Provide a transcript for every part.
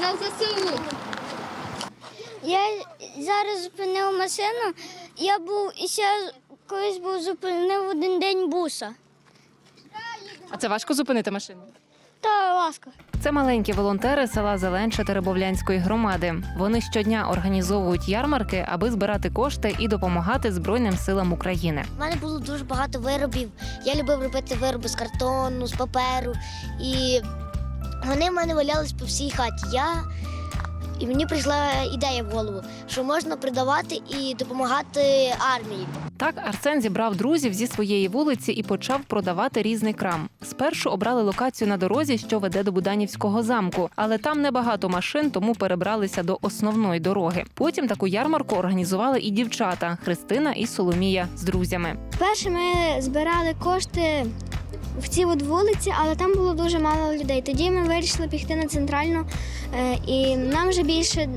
На ЗСУ. Я зараз зупинив машину. Я був і ще колись був зупинив один день буса. А це важко зупинити машину? Та ласка. Це маленькі волонтери села Зеленча Теребовлянської громади. Вони щодня організовують ярмарки, аби збирати кошти і допомагати Збройним силам України. У мене було дуже багато виробів. Я любив робити вироби з картону, з паперу. І вони в мене валялись по всій хаті. Я... І мені прийшла ідея в голову, що можна продавати і допомагати армії. Так Арсен зібрав друзів зі своєї вулиці і почав продавати різний крам. Спершу обрали локацію на дорозі, що веде до Буданівського замку, але там небагато машин, тому перебралися до основної дороги. Потім таку ярмарку організували і дівчата Христина і Соломія з друзями. Перше ми збирали кошти в цій от вулиці, але там було дуже мало людей. Тоді ми вирішили піти на центральну, е, і нам вже більше.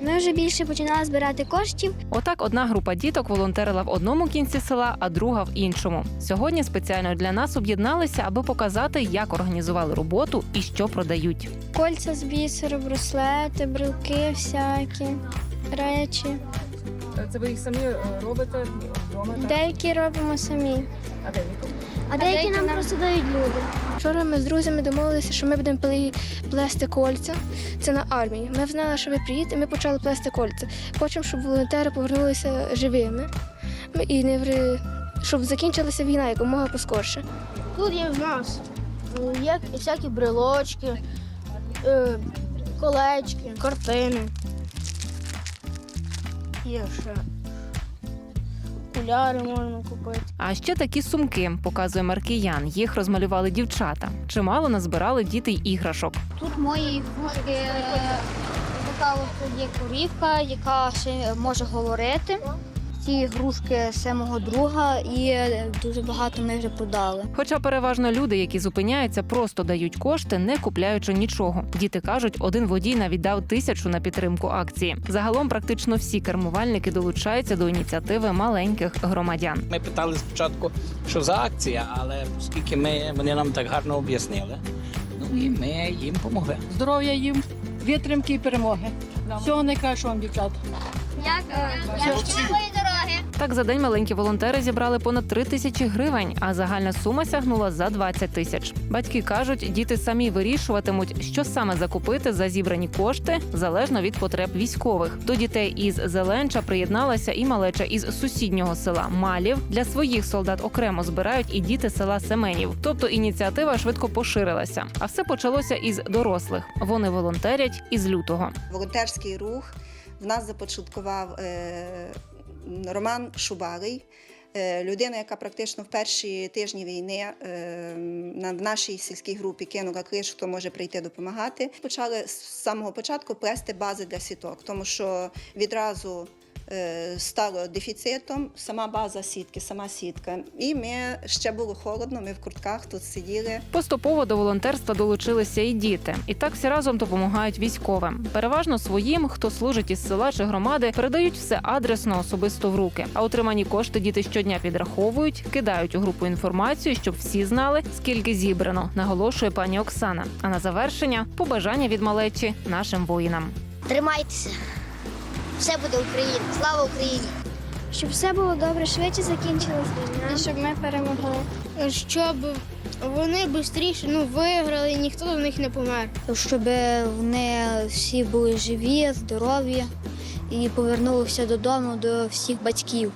Ми вже більше починали збирати коштів. Отак одна група діток волонтерила в одному кінці села, а друга в іншому. Сьогодні спеціально для нас об'єдналися, аби показати, як організували роботу і що продають. Кольця з бісеру, браслети, брелки всякі, речі. Це ви їх самі робите вдома? Деякі робимо самі, А де а деякі нам просто дають люди. Вчора ми з друзями домовилися, що ми будемо плести кольця. Це на армії. Ми знали, що ви приїдете, ми почали плести кольця. Хочемо, щоб волонтери повернулися живими і не ври- щоб закінчилася війна якомога поскорше. Тут є в нас е, як всякі брелочки, е, колечки, картини. Є ще окуляри можна купити. А ще такі сумки показує Маркіян. Їх розмалювали дівчата. Чимало назбирали діти й іграшок. Тут мої ігрушки. е, Така є корівка, яка ще може говорити. Ці ігрушки з мого друга і е, дуже багато ми вже продали. Хоча переважно люди, які зупиняються, просто дають кошти, не купляючи нічого. Діти кажуть, один водій навіть дав тисячу на підтримку акції. Загалом практично всі кермувальники долучаються до ініціативи маленьких громадян. Ми питали спочатку, що за акція, але оскільки ми, вони нам так гарно об'яснили, ну і ми їм допомогли. здоров'я їм, витримки і перемоги. Всього найкращого вам, дівчата. Дороги! Так за день маленькі волонтери зібрали понад 3 тисячі гривень, а загальна сума сягнула за 20 тисяч. Батьки кажуть, діти самі вирішуватимуть, що саме закупити за зібрані кошти залежно від потреб військових. До дітей із Зеленча приєдналася і малеча із сусіднього села Малів. Для своїх солдат окремо збирають і діти села Семенів. Тобто ініціатива швидко поширилася. А все почалося із дорослих. Вони волонтерять із лютого. волонтерський рух в нас започаткував е, Роман Шубарий. е, Людина, яка практично в перші тижні війни е, в нашій сільській групі кинула клич, хто може прийти допомагати. Почали з самого початку плести бази для сіток, тому що відразу е, стало дефіцитом сама база сітки, сама сітка. І ми ще було холодно. Ми в куртках тут сиділи. Поступово до волонтерства долучилися і діти, і так всі разом допомагають військовим. Переважно своїм, хто служить із села чи громади, передають все адресно особисто в руки. А отримані кошти діти щодня підраховують, кидають у групу інформацію, щоб всі знали, скільки зібрано. Наголошує пані Оксана. А на завершення побажання від малечі нашим воїнам. Тримайтеся. Все буде Україна. Слава Україні! Щоб все було добре, швидше закінчилась війна. І щоб ми перемогли. Щоб вони швидше ну, виграли, і ніхто до них не помер. Щоб вони всі були живі, здорові і повернулися додому до всіх батьків.